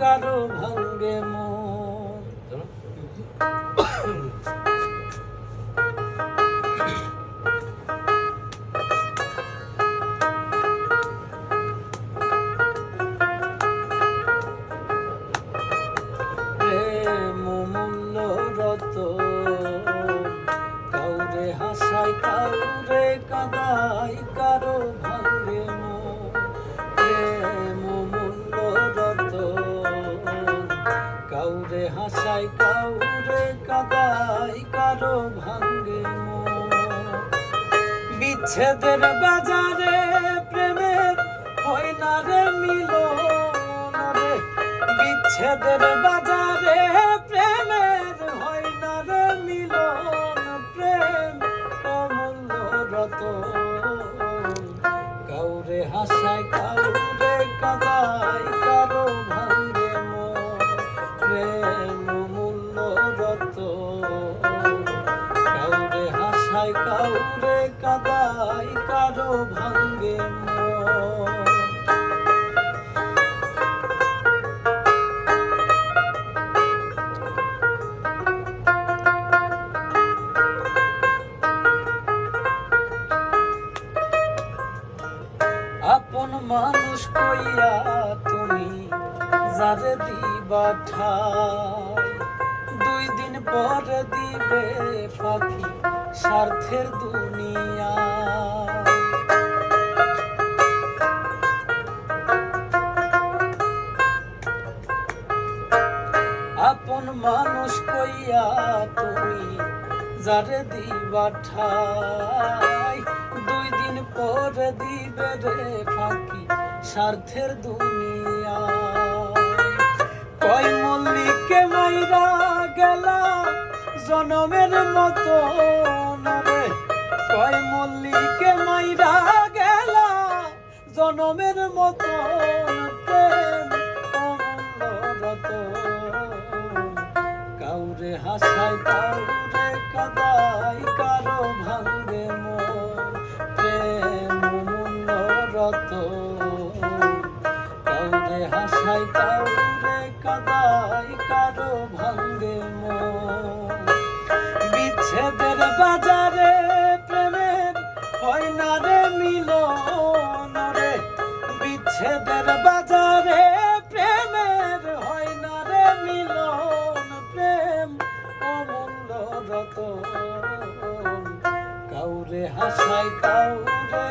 কারও ভাঙ্গে কাউরে হাসাই কাউরে কাদাই কারও ভাঙ্গে হাসাই কাউরে কাদাই কারও ভাঙ্গে বিচ্ছেদের বাজারে প্রেমের হয় না রে মিলন রে। বিচ্ছেদের বাজারে প্রেমের হয় না রে মিলন প্রেম অমূল্য রতন। কাউরে হাসায়, কাউরে আপন মানুষ কইয়া তুমি যারে দিবা দুই দিন পরে দিবে ফাঁকি স্বার্থের দুনিয়া আপন মানুষ কইয়া তুমি যারে দিবা ঠাই? পরে দিবে রে ফাঁকি, স্বার্থের দুনিয়া কয় মল্লিকে মাইরা গেলা জনমের মতো রে কয় মল্লিকে মাইরা গেলা জনমের মতো। কাউরে হাসাই কাউরে কাদাই কারও ভাঙ্গে হাসাই কাউরে কাদাই কারও ভাঙ্গে বিচ্ছেদের বাজারে প্রেমের হয় না রে মিলন রে। বিচ্ছেদের বাজারে প্রেমের হয় না রে মিলন, প্রেম অমূল্য রতন। কাউরে হাসাই, কাউরে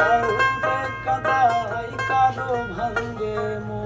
দাও কাদাই কারও ভাঙ্গে মন।